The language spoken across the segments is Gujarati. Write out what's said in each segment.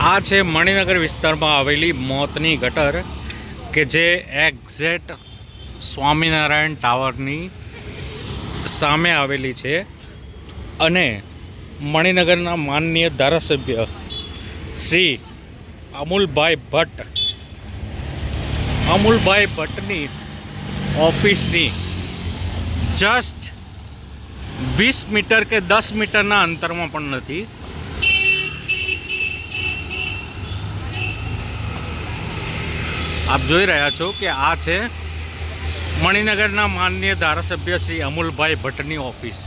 આ છે મણિનગર વિસ્તારમાં આવેલી મોતની ગટર કે જે એક્ઝેટ સ્વામિનારાયણ ટાવરની સામે આવેલી છે અને મણિનગરના માનનીય ધારાસભ્ય શ્રી અમૂલભાઈ ભટ્ટ, અમૂલભાઈ ભટ્ટની ઓફિસની જસ્ટ વીસ મીટર કે દસ મીટરના અંતરમાં પણ નથી આપ જોઈ રહ્યા છો કે આ છે મણિનગરના માનનીય ધારાસભ્ય શ્રી અમુલભાઈ ભટ્ટની ઓફિસ.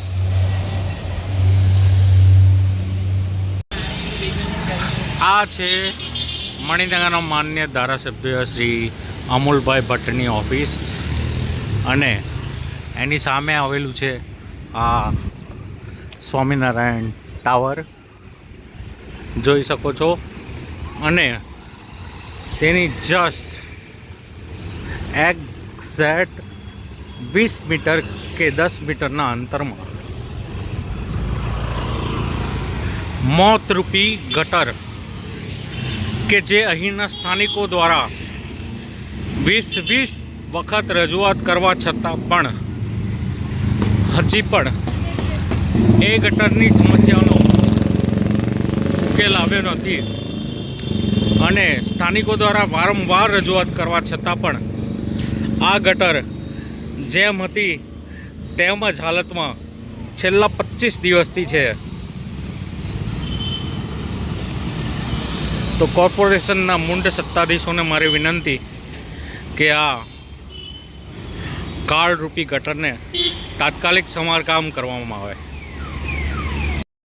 આ છે મણિનગરના માનનીય ધારાસભ્ય શ્રી અમુલભાઈ ભટ્ટની ઓફિસ અને એની સામે આવેલું છે આ સ્વામિનારાયણ ટાવર. જોઈ શકો છો. અને તેની જસ્ટ એક્ઝેક્ટ વીસ મીટર કે દસ મીટરના અંતરમાં. મોતરૂપી ગટર, કે જે અહીંના સ્થાનિકો દ્વારા વીસ વીસ વખત રજૂઆત કરવા છતાં પણ, હજી પણ એ ગટરની સમસ્યાનો ઉકેલ આવ્યો નથી. અને સ્થાનિકો દ્વારા વારંવાર રજૂઆત કરવા છતાં પણ આ ગટર જેમ હતી તેમ જ હાલતમાં છેલ્લા પચીસ દિવસથી છે. તો કોર્પોરેશનના મુંડ સત્તાધીશોને મારી વિનંતી કે આ કાળરૂપી ગટરને તાત્કાલિક સમારકામ કરવામાં આવે.